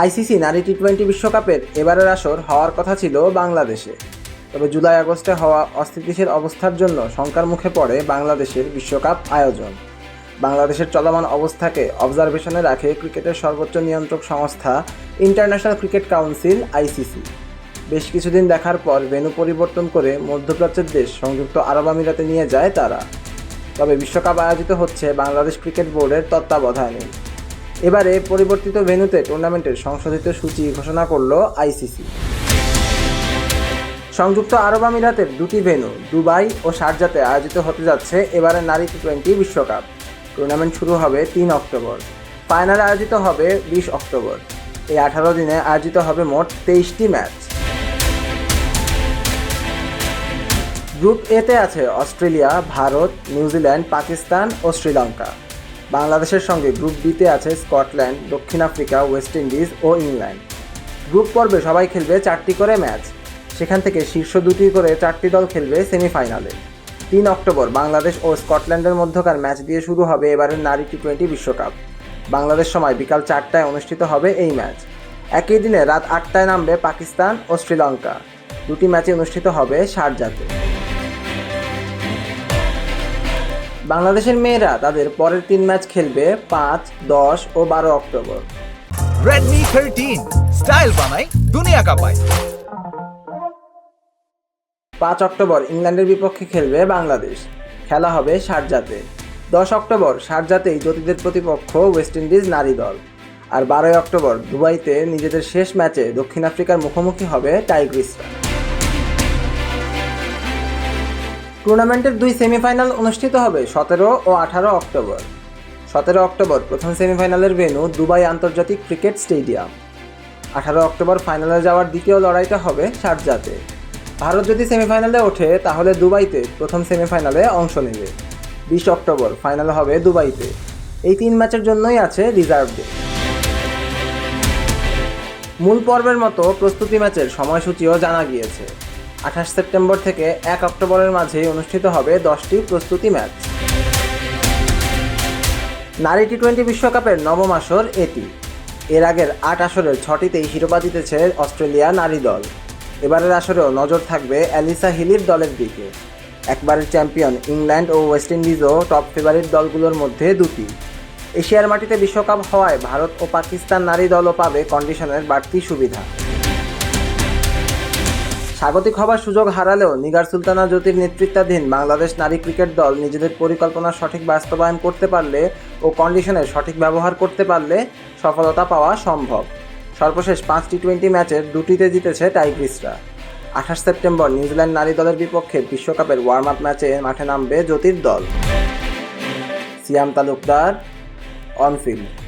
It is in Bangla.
আইসিসি নারী টি টোয়েন্টি বিশ্বকাপের এবারের আসর হওয়ার কথা ছিল বাংলাদেশে। তবে জুলাই আগস্টে হওয়া অস্থিতিশীল অবস্থার জন্য শঙ্কার মুখে পড়ে বাংলাদেশের বিশ্বকাপ আয়োজন। বাংলাদেশের চলমান অবস্থাকে অবজারভেশনে রাখে ক্রিকেটের সর্বোচ্চ নিয়ন্ত্রক সংস্থা ইন্টারন্যাশনাল ক্রিকেট কাউন্সিল, আইসিসি। বেশ কিছুদিন দেখার পর ভেন্যু পরিবর্তন করে মধ্যপ্রাচ্যের দেশ সংযুক্ত আরব আমিরাতে নিয়ে যায় তারা। তবে বিশ্বকাপ আয়োজিত হচ্ছে বাংলাদেশ ক্রিকেট বোর্ডের তত্ত্বাবধানে। এবারে পরিবর্তিত ভেন্যুতে টুর্নামেন্টের সংশোধিত সূচি ঘোষণা করল আইসিসি। সংযুক্ত আরব আমিরাতের দুটি ভেন্যু, দুবাই ও শারজাতে আয়োজিত হতে যাচ্ছে এবারে নারী টি টোয়েন্টি বিশ্বকাপ। টুর্নামেন্ট শুরু হবে তিন অক্টোবর। ফাইনাল আয়োজিত হবে বিশ অক্টোবর। এই আঠারো দিনে আয়োজিত হবে মোট তেইশটি ম্যাচ। গ্রুপ এতে আছে Australia, Bharat, New Zealand, Pakistan ও শ্রীলঙ্কা। বাংলাদেশের সঙ্গে গ্রুপ বিতে আছে স্কটল্যান্ড, দক্ষিণ আফ্রিকা, ওয়েস্ট ইন্ডিজ ও ইংল্যান্ড। গ্রুপ পর্বে সবাই খেলবে চারটি করে ম্যাচ। সেখান থেকে শীর্ষ দুটি করে চারটি দল খেলবে সেমিফাইনালে। তিন অক্টোবর বাংলাদেশ ও স্কটল্যান্ডের মধ্যকার ম্যাচ দিয়ে শুরু হবে এবারের নারী টি টোয়েন্টি বিশ্বকাপ। বাংলাদেশ সময় বিকাল চারটায় অনুষ্ঠিত হবে এই ম্যাচ। একই দিনে রাত আটটায় নামবে পাকিস্তান ও শ্রীলঙ্কা। দুটি ম্যাচে অনুষ্ঠিত হবে শারজাতে বাংলাদেশের মেয়েরা তাদের পরের তিন ম্যাচ খেলবে পাঁচ দশ ও বারো অক্টোবর। Redmi 13 স্টাইল বানাই দুনিয়া কাঁপায়। পাঁচ অক্টোবর ইংল্যান্ডের বিপক্ষে খেলবে বাংলাদেশ। খেলা হবে শারজাতে দশ অক্টোবর শারজাতেই জ্যোতিদের প্রতিপক্ষ ওয়েস্ট ইন্ডিজ নারী দল। আর বারোই অক্টোবর দুবাইতে নিজেদের শেষ ম্যাচে দক্ষিণ আফ্রিকার মুখোমুখি হবে টাইগ্রিসরা। টুর্নামেন্টের দুই সেমিফাইনাল অনুষ্ঠিত হবে সতেরো ও আঠারো অক্টোবর। সতেরো অক্টোবর প্রথম সেমিফাইনালের ভেন্যু দুবাই আন্তর্জাতিক ক্রিকেট স্টেডিয়াম। আঠারো অক্টোবর ফাইনালে যাওয়ার দ্বিতীয় লড়াইটা হবে শারজাতে ভারত যদি সেমিফাইনালে ওঠে, তাহলে দুবাইতে প্রথম সেমিফাইনালে অংশ নেবে। বিশ অক্টোবর ফাইনাল হবে দুবাইতে। এই তিন ম্যাচের জন্যই আছে রিজার্ভ ডে। মূল পর্বের মতো প্রস্তুতি ম্যাচের সময়সূচিও জানা গিয়েছে। আঠাশ সেপ্টেম্বর থেকে এক অক্টোবরের মাঝে অনুষ্ঠিত হবে দশটি প্রস্তুতি ম্যাচ। নারী টি টোয়েন্টি বিশ্বকাপের নবম আসর এটি। এর আগের আট আসরের ছটিতেই শিরোপা জিতেছে অস্ট্রেলিয়া নারী দল। এবারের আসরেও নজর থাকবে অ্যালিসা হিলির দলের দিকে। একবারের চ্যাম্পিয়ন ইংল্যান্ড ও ওয়েস্ট ইন্ডিজও টপ ফেভারিট দলগুলোর মধ্যে দুটি। এশিয়ার মাটিতে বিশ্বকাপ হওয়ায় ভারত ও পাকিস্তান নারী দলও পাবে কন্ডিশনের বাড়তি সুবিধা। স্বাগতিক হবার সুযোগ হারালেও নিগার সুলতানা জ্যোতির নেতৃত্বাধীন বাংলাদেশ নারী ক্রিকেট দল নিজেদের পরিকল্পনা সঠিক বাস্তবায়ন করতে পারলে ও কন্ডিশনের সঠিক ব্যবহার করতে পারলে সফলতা পাওয়া সম্ভব। সর্বশেষ পাঁচ টি টোয়েন্টি ম্যাচের দুটিতে জিতেছে টাইগ্রিসরা। আঠাশ সেপ্টেম্বর নিউজিল্যান্ড নারী দলের বিপক্ষে বিশ্বকাপের ওয়ার্ম আপ ম্যাচে মাঠে নামবে জ্যোতির দল। সিয়াম তালুকদার অনফিল্ড